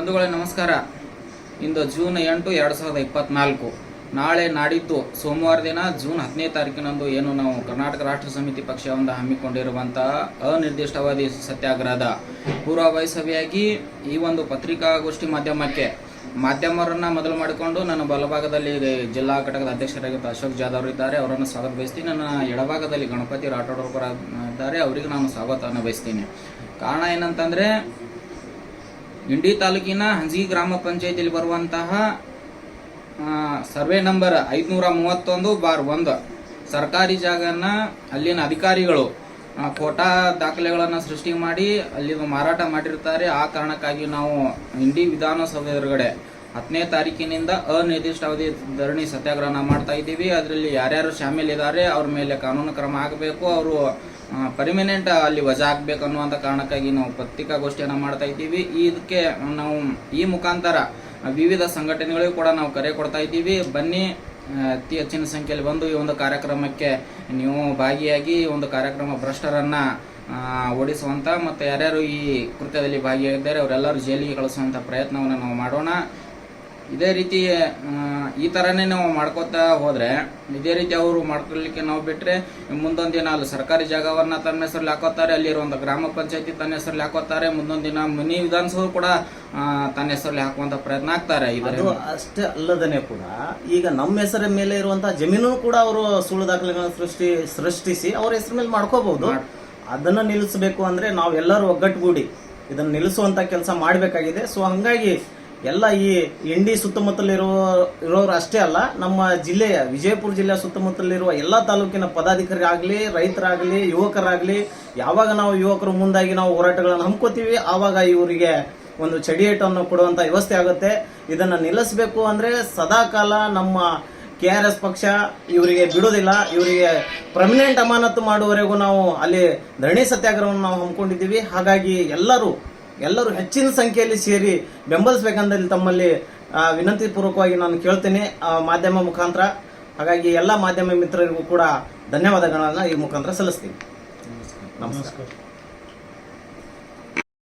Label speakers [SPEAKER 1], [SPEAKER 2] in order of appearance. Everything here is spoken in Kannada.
[SPEAKER 1] ಬಂಧುಗಳೇ, ನಮಸ್ಕಾರ. ಇಂದು ಜೂನ್ ಎಂಟು, ಎರಡು ಸಾವಿರದ ಇಪ್ಪತ್ನಾಲ್ಕು. ನಾಳೆ ನಾಡಿದ್ದು ಸೋಮವಾರ ದಿನ, ಜೂನ್ ಹತ್ತನೇ ತಾರೀಕಿನಂದು ಏನು ನಾವು ಕರ್ನಾಟಕ ರಾಷ್ಟ್ರ ಸಮಿತಿ ಪಕ್ಷದಿಂದ ಹಮ್ಮಿಕೊಂಡಿರುವಂತಹ ಅನಿರ್ದಿಷ್ಟವಾದಿ ಸತ್ಯಾಗ್ರಹದ ಪೂರ್ವಭಾವಿ ಈ ಒಂದು ಪತ್ರಿಕಾಗೋಷ್ಠಿ ಮಾಧ್ಯಮಕ್ಕೆ ಮಾಧ್ಯಮರನ್ನ ಮೊದಲು ಮಾಡಿಕೊಂಡು ನನ್ನ ಬಲಭಾಗದಲ್ಲಿ ಜಿಲ್ಲಾ ಘಟಕದ ಅಧ್ಯಕ್ಷರಾಗಿದ್ದ ಅಶೋಕ್ ಜಾಧವ್ ಇದ್ದಾರೆ. ಅವರನ್ನು ಸ್ವಾಗತ ಬಯಸ್ತೀನಿ. ನನ್ನ ಎಡಭಾಗದಲ್ಲಿ ಗಣಪತಿ ರಾಠೋಡ್ ಅವರು ಇದ್ದಾರೆ. ಅವರಿಗೆ ನಾನು ಸ್ವಾಗತವನ್ನು ಬಯಸ್ತೀನಿ. ಕಾರಣ ಏನಂತಂದ್ರೆ ಇಂಡಿ ತಾಲೂಕಿನ ಹಂಜಿ ಗ್ರಾಮ ಪಂಚಾಯತಿಯಲ್ಲಿ ಬರುವಂತಹ ಸರ್ವೆ ನಂಬರ್ ಐದುನೂರ ಮೂವತ್ತೊಂದು ಬಾರ್ ಒಂದು. ಸರ್ಕಾರಿ ಜಾಗನ ಅಲ್ಲಿನ ಅಧಿಕಾರಿಗಳು ಕೋಟಾ ದಾಖಲೆಗಳನ್ನು ಸೃಷ್ಟಿ ಮಾಡಿ ಅಲ್ಲಿ ಮಾರಾಟ ಮಾಡಿರ್ತಾರೆ. ಆ ಕಾರಣಕ್ಕಾಗಿ ನಾವು ಇಂಡಿ ವಿಧಾನಸೌಧ ಎದುರುಗಡೆ ಹತ್ತನೇ ತಾರೀಕಿನಿಂದ ಅನಿರ್ದಿಷ್ಟಾವಧಿ ಧರಣಿ ಸತ್ಯಾಗ್ರಹ ಮಾಡ್ತಾ ಇದ್ದೀವಿ. ಅದರಲ್ಲಿ ಯಾರ್ಯಾರು ಶಾಮೀಲಿದ್ದಾರೆ, ಅವ್ರ ಮೇಲೆ ಕಾನೂನು ಕ್ರಮ ಆಗಬೇಕು, ಅವರು ಪರ್ಮಿನೆಂಟ್ ಅಲ್ಲಿ ವಜಾ ಆಗಬೇಕು ಅನ್ನುವಂಥ ಕಾರಣಕ್ಕಾಗಿ ನಾವು ಪತ್ರಿಕಾಗೋಷ್ಠಿಯನ್ನು ಮಾಡ್ತಾ ಇದ್ದೀವಿ. ಇದಕ್ಕೆ ನಾವು ಈ ಮುಖಾಂತರ ವಿವಿಧ ಸಂಘಟನೆಗಳಿಗೂ ಕೂಡ ನಾವು ಕರೆ ಕೊಡ್ತಾ ಇದ್ದೀವಿ. ಬನ್ನಿ ಅತಿ ಹೆಚ್ಚಿನ ಸಂಖ್ಯೆಯಲ್ಲಿ ಬಂದು ಈ ಒಂದು ಕಾರ್ಯಕ್ರಮಕ್ಕೆ ನೀವು ಭಾಗಿಯಾಗಿ ಈ ಒಂದು ಕಾರ್ಯಕ್ರಮ ಭ್ರಷ್ಟರನ್ನು ಓಡಿಸುವಂಥ ಮತ್ತು ಯಾರ್ಯಾರು ಈ ಕೃತ್ಯದಲ್ಲಿ ಭಾಗಿಯಾಗಿದ್ದಾರೆ, ಅವರೆಲ್ಲರೂ ಜೈಲಿಗೆ ಕಳಿಸುವಂಥ ಪ್ರಯತ್ನವನ್ನು ನಾವು ಮಾಡೋಣ. ಇದೇ ರೀತಿ ಈ ಥರನೇ ನಾವು ಮಾಡ್ಕೋತಾ ಹೋದರೆ ಇದೇ ರೀತಿ ಅವರು ಮಾಡ್ಕೊಳ್ಲಿಕ್ಕೆ ನಾವು ಬಿಟ್ಟರೆ ಮುಂದೊಂದು ದಿನ ಅಲ್ಲಿ ಸರ್ಕಾರಿ ಜಾಗವನ್ನ ತನ್ನ ಹೆಸರಲ್ಲಿ ಹಾಕೋತಾರೆ ಅಲ್ಲಿರುವಂಥ ಗ್ರಾಮ ಪಂಚಾಯತಿ ತನ್ನ ಹೆಸರಲ್ಲಿ ಹಾಕೋತಾರೆ ಮುಂದೊಂದು ದಿನ ಮಿನಿ ವಿಧಾನಸಭೆ ಕೂಡ ತನ್ನ ಹೆಸರಲ್ಲಿ ಹಾಕುವಂತ ಪ್ರಯತ್ನ ಆಗ್ತಾರೆ ಇದು
[SPEAKER 2] ಅಷ್ಟೇ ಅಲ್ಲದನೆ ಕೂಡ ಈಗ ನಮ್ಮ ಹೆಸರ ಮೇಲೆ ಇರುವಂತಹ ಜಮೀನು ಕೂಡ ಅವರು ಸುಳ್ಳು ದಾಖಲೆಗಳನ್ನು ಸೃಷ್ಟಿ ಸೃಷ್ಟಿಸಿ ಅವ್ರ ಹೆಸರ ಮೇಲೆ ಮಾಡ್ಕೋಬಹುದು.
[SPEAKER 1] ಅದನ್ನು
[SPEAKER 2] ಅದನ್ನ ನಿಲ್ಲಿಸಬೇಕು ಅಂದ್ರೆ ನಾವೆಲ್ಲರೂ ಒಗ್ಗಟ್ಟುಗೂಡಿ ಇದನ್ನು ನಿಲ್ಲಿಸುವಂತ ಕೆಲಸ ಮಾಡಬೇಕಾಗಿದೆ. ಸೊ ಹಂಗಾಗಿ ಎಲ್ಲ ಈ ಇಂಡಿ ಸುತ್ತಮುತ್ತಲಿರುವ ಇರೋರು ಅಷ್ಟೇ ಅಲ್ಲ, ನಮ್ಮ ಜಿಲ್ಲೆಯ ವಿಜಯಪುರ ಜಿಲ್ಲೆಯ ಸುತ್ತಮುತ್ತಲಿರುವ ಎಲ್ಲ ತಾಲೂಕಿನ ಪದಾಧಿಕಾರಿ ಆಗಲಿ ರೈತರಾಗಲಿ, ಯುವಕರಾಗಲಿ, ಯಾವಾಗ ನಾವು ಯುವಕರು ಮುಂದಾಗಿ ನಾವು ಹೋರಾಟಗಳನ್ನು ಹಮ್ಕೋತೀವಿ, ಆವಾಗ ಇವರಿಗೆ ಒಂದು ಚಡಿಯೇಟನ್ನು ಕೊಡುವಂಥ ವ್ಯವಸ್ಥೆ ಆಗುತ್ತೆ. ಇದನ್ನು ನಿಲ್ಲಿಸಬೇಕು ಅಂದರೆ ಸದಾಕಾಲ ನಮ್ಮ ಕೆ ಆರ್ ಎಸ್ ಪಕ್ಷ ಇವರಿಗೆ ಬಿಡೋದಿಲ್ಲ, ಇವರಿಗೆ ಪ್ರಮಿನೆಂಟ್ ಅಮಾನತು ಮಾಡುವವರೆಗೂ ನಾವು ಅಲ್ಲಿ ಧರಣಿ ಸತ್ಯಾಗ್ರಹವನ್ನು ನಾವು ಹಮ್ಮಿಕೊಂಡಿದ್ದೀವಿ. ಹಾಗಾಗಿ ಎಲ್ಲರೂ ಎಲ್ಲರೂ ಹೆಚ್ಚಿನ ಸಂಖ್ಯೆಯಲ್ಲಿ ಸೇರಿ ಬೆಂಬಲಿಸಬೇಕಂದ್ರೆ ತಮ್ಮಲ್ಲಿ ವಿನಂತಿ ಪೂರ್ವಕವಾಗಿ ನಾನು ಕೇಳ್ತೇನೆ ಮಾಧ್ಯಮ ಮುಖಾಂತರ. ಹಾಗಾಗಿ ಎಲ್ಲ ಮಾಧ್ಯಮ ಮಿತ್ರರಿಗೂ ಕೂಡ ಧನ್ಯವಾದಗಳನ್ನು ಈ ಮುಖಾಂತರ ಸಲ್ಲಿಸ್ತೀನಿ. ನಮಸ್ಕಾರ.